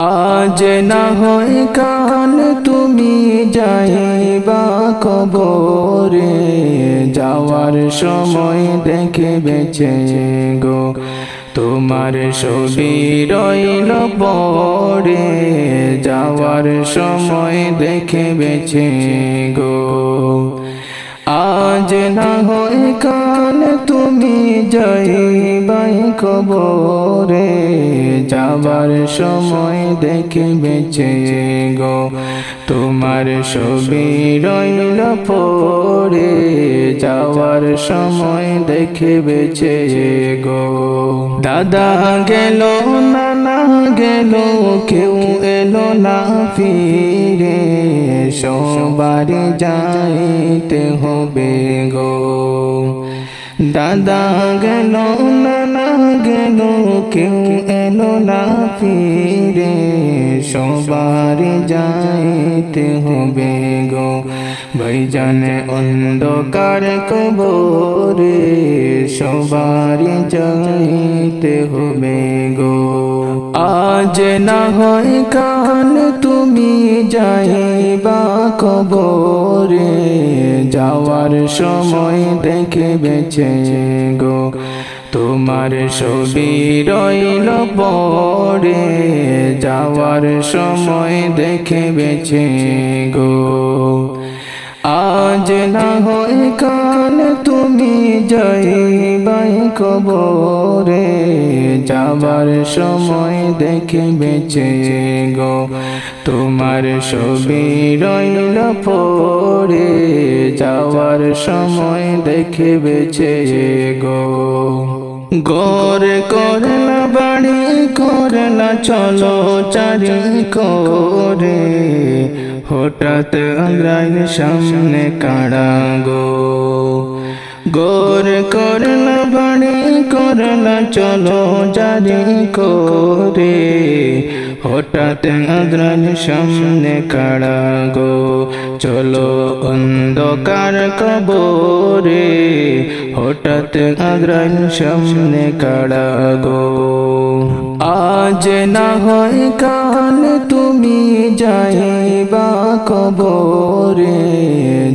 আজ না হয় কাল তুমি যাইবা কবরে যাওয়ার সময় দেখে বেঁচে গো। তোমার ছবি রইল পরে যাওয়ার সময় দেখে বেঁচে গো। আজ না হয় কাল তুমি যাইবাই কবরে, যাবার সময় দেখে বেঁচে গো। তোমার ছবি রইল পরে, যাওয়ার সময় দেখে বেঁচে গো। দাদা গেল নানা গেল, কেউ এলো না ফিরে। সবারই যাইতে হবে গো। দাদা গেল, নানা গেল, কেউ এলো না ফিরে। সবারই যাইতে হবে গো। ভাইজানে অন্ধকার কবরে সবারই যাইতে হবে গো। আজ না হয় কাল তুমি যাইবা কবরে, যাওয়ার সময় দেখে বেঁচে গো। তোমার ছবি রইল পরে, যাওয়ার সময় দেখে বেঁচে গো। আজ না হয় কাল তুমি যাইবাই কবরে, যাবার সময় দেখে বেঁচে গো। তোমার ছবি রইল পরে যাওয়ার সময় দেখে বেঁচে গো। গোর না বাড়ি করে না চলো চারি করে হঠাৎ আগ্রাইন সামনে কাড়া গো। গোর করে না বাড়ি করে না চলো জারি করে হঠাৎ আদ্রান সামনে কাড়া গো? চলো অন্ধকার কবরে। হঠাৎ আদ্রান সামনে কাড়া গো? আজ না হয় কাল তুমি যাইবা কবরে।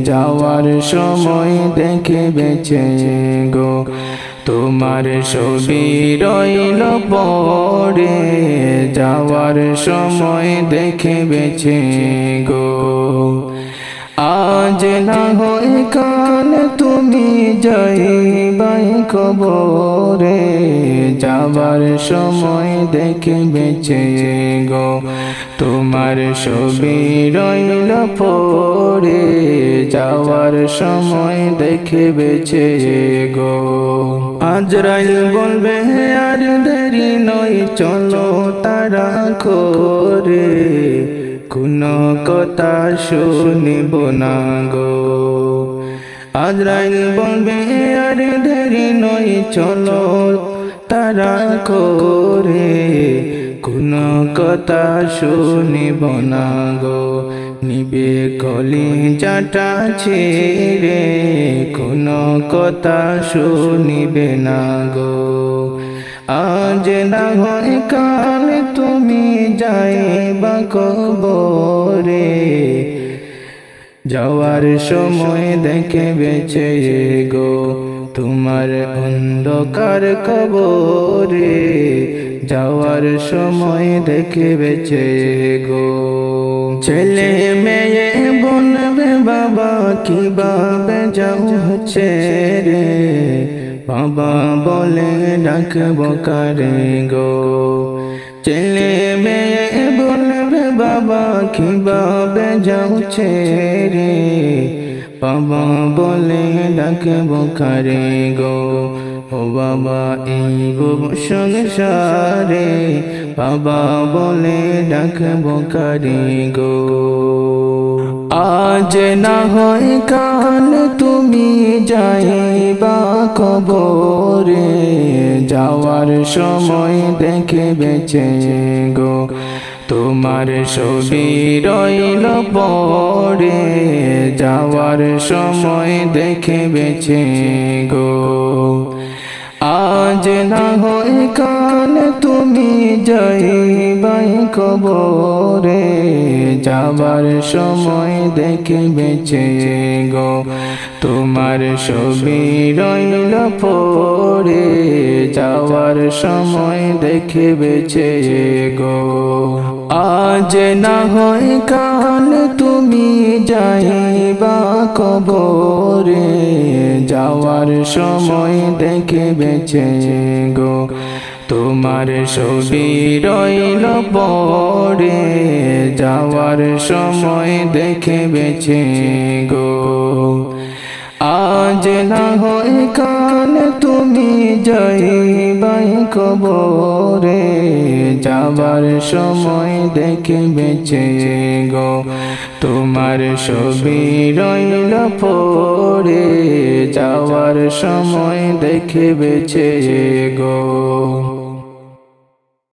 যাওয়ার সময় দেখে বেঁচে গো। তোমার ছবি রইল পরে যাওয়ার সময় দেখে বেছে গো। আজ না হয় কাল তুমি যাইবাই কবরে যাবার সময় দেখে বেঁচে গো। তোমার ছবি রইল পরে যাওয়ার সময় দেখে বেছে গো। আজ রাইল বলবে আর দেরি নয়, চলো তারা করে কোন কথা শুনিব না গো। আজরাইল বলবে আরে দেরি নয়, চলো তারা করে কোন কথা শুনিব না গো, নিবে কলি চাটা ছেড়ে কোন কথা শুনিবে না গো। আজ না হয় কাল তুমি যাইবা কবরে, যাওয়ার সময় দেখে বেঁচে গো। তোমার অন্ধকার কবরে যাওয়ার সময় দেখে বেঁচে গো। ছেলে মেয়ে বলবে বাবা কীভাবে যাও হচ্ছে রে? বাবা বলে ডাকব কারে গো। ছেলে মেয়ে বলবে বাবা কীভাবে যাচ্ছে রে? বাবা বলে ডাকব কারে গো? ও বাবা, এই সংসারে বাবা বলে ডাকব কারে গো? আজ না হয় কাল তুমি যাইবা কবরে, যাওয়ার সময় দেখে বেঁচে গো। তোমার ছবি রইল পরে যাওয়ার সময় দেখে বেছে গো। আজ না হয় কাল তুমি যাইবাই কবরে যাবার সময় দেখে বেঁচে গো। তোমার ছবি রইল পড়ে যাওয়ার সময় দেখে বেঁচে গো। আজ না হয় কাল তুমি যাইবা কবরে, যাওয়ার সময় দেখে বেঁচে গো। তোমার ছবি রইল পড়ে যাওয়ার সময় দেখে বেঁচে গো। আজ না হয় কাল তুমি যাইবাই কবরে যাবার সময় দেখে বেঁচে গো। তোমার ছবি রইল পরে যাওয়ার সময় দেখে বেঁচে গো।